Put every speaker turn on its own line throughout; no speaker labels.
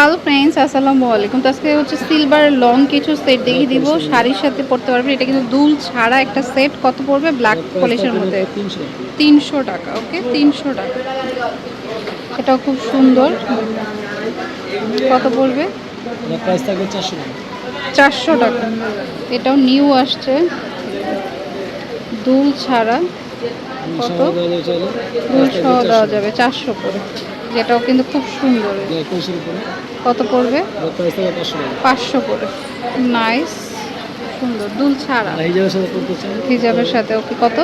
Hello friends আসসালামু আলাইকুম তো আজকে হচ্ছে সিলভার লং কিছু সেট দেখিয়ে দিব। শাড়ির সাথে পরতে পারবে এটা কিন্তু দুল ছাড়া একটা সেট কত পড়বে? ব্ল্যাক পলিশের মধ্যে।
তিনশো
টাকা ওকে তিনশো টাকা। এটাও খুব সুন্দর। কত পড়বে?
চারশো টাকা।
এটাও নিউ আসছে। দুল ছাড়া কত? দুল সহ দেওয়া যাবে চারশো করে। যেটাও কিন্তু খুব সুন্দর। কত পড়বে?
পাঁচশো
করে নাইস। সুন্দর দুল ছাড়া।
হিজাবের সাথে
ওকে কত?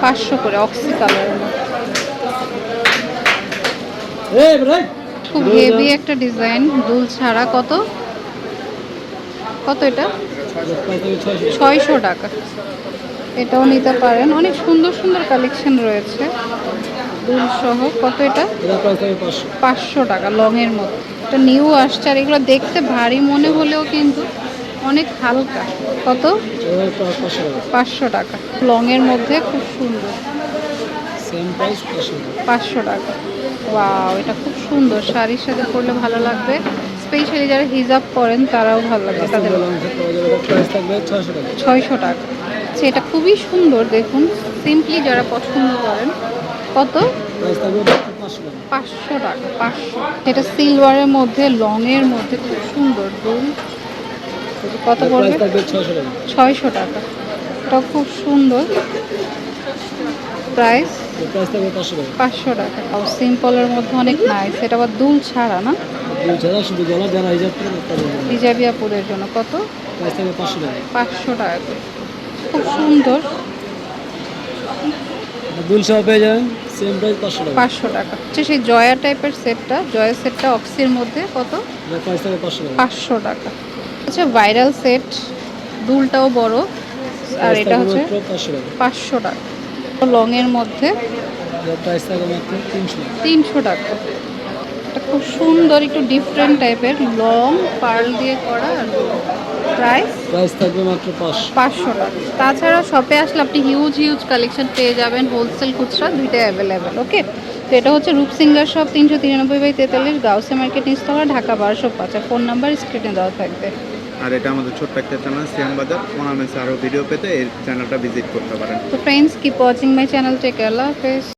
পাঁচশো
করে অক্সি
ভাই!
খুব হেভি একটা ডিজাইন দুল ছাড়া কত? কত এটা?
ছয়শো। টাকা।
এটাও নিতে পারেন। অনেক সুন্দর সুন্দর কালেকশন রয়েছে। দুল সহ কত এটা?
পাঁচশো।
টাকা লংয়ের মতো এটা নিউ আসছে আর এগুলো দেখতে ভারী মনে হলেও কিন্তু অনেক হালকা। কত?
পাঁচশো টাকা।
লংয়ের মধ্যে খুব সুন্দর।
পাঁচশো টাকা।
ওয়াও এটা খুব সুন্দর। শাড়ির সাথে পরলে ভালো লাগবে। স্পেশালি যারা হিজাব করেন তারাও ভালো লাগবে। তাদের
ছয়শো টাকা।
ছয়শো টাকা। আচ্ছা এটা খুবই সুন্দর দেখুন। সিম্পলি যারা পছন্দ করেন কত?
পাঁচশো টাকা।
পাঁচশো এটা সিলভারের মধ্যে লংয়ের মধ্যে খুব সুন্দর দুল কত পড়বে?
ছয়শো টাকা।
এটা খুব সুন্দর। প্রাইস
পাঁচশো টাকা।
টাকা। সিম্পলের মধ্যে অনেক নাইস এটা আবার দুল ছাড়া না?
দুই ছাড়া শুধু গলা যারা হিজাব করে তাদের জন্য।
কত?
পাঁচশো টাকা।
খুব সুন্দর।
দুল পেয়ে যাবেন সেম প্রাইস পাঁচশো টাকা।
পাঁচশো টাকা। হচ্ছে সেই জয়া টাইপের সেটটা জয়া সেটটা অক্সির মধ্যে কত?
পাঁচশো টাকা।
আচ্ছা ভাইরাল সেট দুলটাও বড় আর এটা হচ্ছে
পাঁচশো টাকা।
টাকা। লংয়ের মধ্যে
তিনশো টাকা।
এটা খুব সুন্দর একটু ডিফারেন্ট টাইপের লং পার্ল দিয়ে করা আর প্রাইস
প্রাইস থাকবে মাত্র পাঁচশো।
পাঁচশো টাকা। তাছাড়া শপে আসলে আপনি হিউজ হিউজ কালেকশন পেয়ে যাবেন হোলসেল খুচরা দুইটাই অ্যাভেলেবেল ওকে তো এটা হচ্ছে রূপসিঙ্গার শপ তিনশো তিরানব্বই বাই তেতাল্লিশ গাউসে মার্কেট নিস্তলা ঢাকা বারোশো পাঁচ ফোন নাম্বার স্ক্রিনে দেওয়া থাকবে।
আর এটা আমাদের ছোট্ট একটা চ্যানেল সিয়াম বাজার অনামেন্স আরও ভিডিও পেতে এই চ্যানেলটা ভিজিট করতে পারেন।
তো friends keep watching my channel take আল্লাহ হাফেজ।